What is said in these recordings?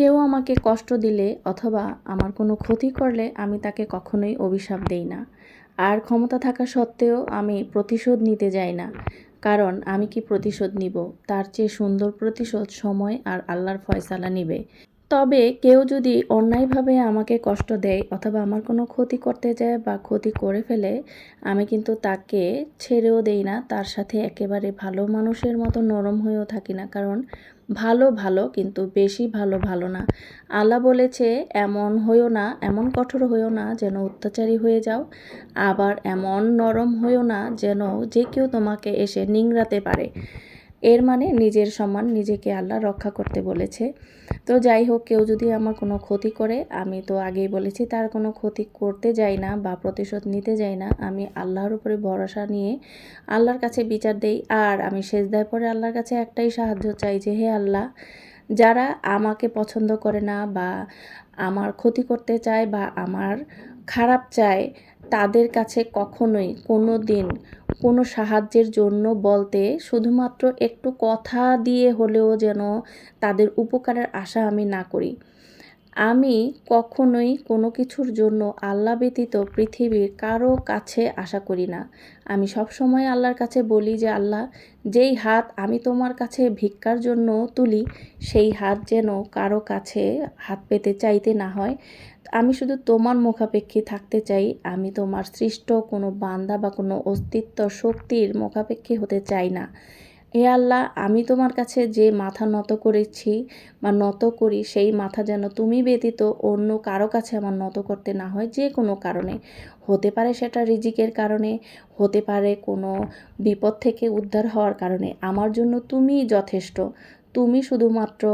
কেউ আমাকে কষ্ট দিলে অথবা আমার কোনো ক্ষতি করলে আমি তাকে কখনোই অভিশাপ দেই না। আর ক্ষমতা থাকা সত্ত্বেও আমি প্রতিশোধ নিতে যাই না। কারণ আমি কি প্রতিশোধ নিব? তার চেয়ে সুন্দর প্রতিশোধ সময় আর আল্লাহর ফয়সালা নিবে। তবে কেউ যদি অন্যায়ভাবে আমাকে কষ্ট দেয় অথবা আমার কোনো ক্ষতি করতে যায় বা ক্ষতি করে ফেলে, আমি কিন্তু তাকে ছেড়েও দেই না। তার সাথে একেবারে ভালো মানুষের মতো নরম হয়েও থাকি না। কারণ ভালো ভালো কিন্তু বেশি ভালো ভালো না। আল্লাহ বলেছে, এমন হইও না, এমন কঠোর হইও না যেন অত্যাচারী হয়ে যাও। আবার এমন নরম হইও না যেন যে কেউ তোমাকে এসে নিংড়াতে পারে। এর মানে নিজের সম্মান নিজেকে আল্লাহ রক্ষা করতে বলেছে। তো যাই হোক, কেউ যদি আমার কোনো ক্ষতি করে, আমি তো আগেই বলেছি তার কোনো ক্ষতি করতে যাই না বা প্রতিশোধ নিতে যাই না, আমি আল্লাহর উপরে ভরসা নিয়ে আল্লাহর কাছে বিচার দেই। আর আমি সেজদায় পরে আল্লাহর কাছে একটাই সাহায্য চাই যে, হে আল্লাহ, যারা আমাকে পছন্দ করে না বা আমার ক্ষতি করতে চায় বা আমার খারাপ চায়, তাদের কাছে কখনোই কোনো দিন কোনো সাহায্যের জন্য বলতে শুধুমাত্র একটু কথা দিয়ে হলেও যেন তাদের উপকারের আশা আমি না করি। আমি কখনোই কোনো কিছুর জন্য আল্লাহ ব্যতীত পৃথিবীর কারও কাছে আশা করি না। আমি সব সময় আল্লাহর কাছে বলি যে, আল্লাহ, যেই হাত আমি তোমার কাছে ভিক্ষার জন্য তুলি, সেই হাত যেন কারও কাছে হাত পেতে চাইতে না হয়। আমি শুধু তোমার মুখাপেক্ষী থাকতে চাই, আমি তোমার সৃষ্ট কোনো বান্দা বা কোনো অস্তিত্ব শক্তির মুখাপেক্ষী হতে চাই না। এ আল্লাহ, আমি তোমার কাছে যে মাথা নত করেছি বা নত করি, সেই মাথা যেন তুমি ব্যতীত অন্য কারও কাছে আমার নত করতে না হয়, যে কোনো কারণে। হতে পারে সেটা রিজিকের কারণে, হতে পারে কোনো বিপদ থেকে উদ্ধার হওয়ার কারণে। আমার জন্য তুমি যথেষ্ট। তুমি শুধুমাত্র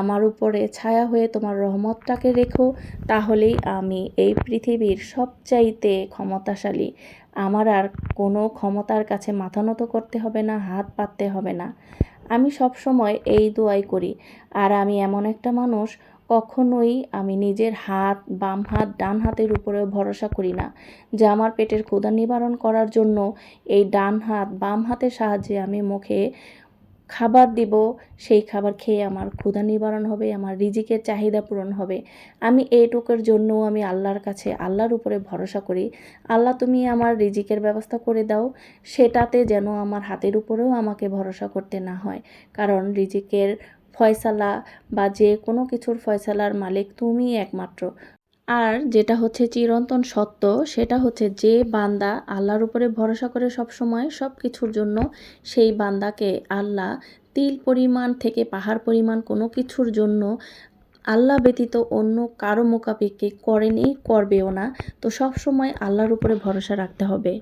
আমার উপরে ছায়া হয়ে তোমার রহমতটাকে রেখো, তাহলেই আমি এই পৃথিবীর সবচাইতে ক্ষমতাশালী। আমার আর কোনো ক্ষমতার কাছে মাথা নত করতে হবে না, হাত পাততে হবে না। আমি সব সময় এই দোয়াই করি, আর আমি এমন একটা মানুষ, কখনোই আমি নিজের হাত, বাম হাত, ডান হাতের উপরেও ভরসা করি না, যে আমার পেটের ক্ষুধা নিবারণ করার জন্য এই ডান হাত, বাম হাতের সাহায্যে আমি মুখে খাবার দিব, সেই খাবার খেয়ে আমার ক্ষুধা নিবারণ হবে, আমার রিজিকের চাহিদা পূরণ হবে। আমি এইটুকুর জন্য আমি আল্লাহর কাছে, আল্লাহর উপরে ভরসা করি। আল্লাহ, তুমি আমার রিজিকের ব্যবস্থা করে দাও। সেটাতে যেন আমার হাতের উপরেও আমাকে ভরসা করতে না হয়। কারণ রিজিকের ফয়সালা বা যে কোনো কিছুর ফয়সালার মালিক তুমি একমাত্র। আর যেটা হচ্ছে চিরন্তন সত্য, সেটা হচ্ছে যে বান্দা আল্লাহর উপরে ভরসা করে সব সময় সব কিছুর জন্য সেই বান্দাকে আল্লাহ তিল পরিমাণ থেকে পাহাড় পরিমাণ কোনো কিছুর জন্য আল্লাহ ব্যতীত অন্য কারও মোকাবিকে করেনি, করবেও না। তো সব সময় আল্লাহর উপরে ভরসা রাখতে হবে।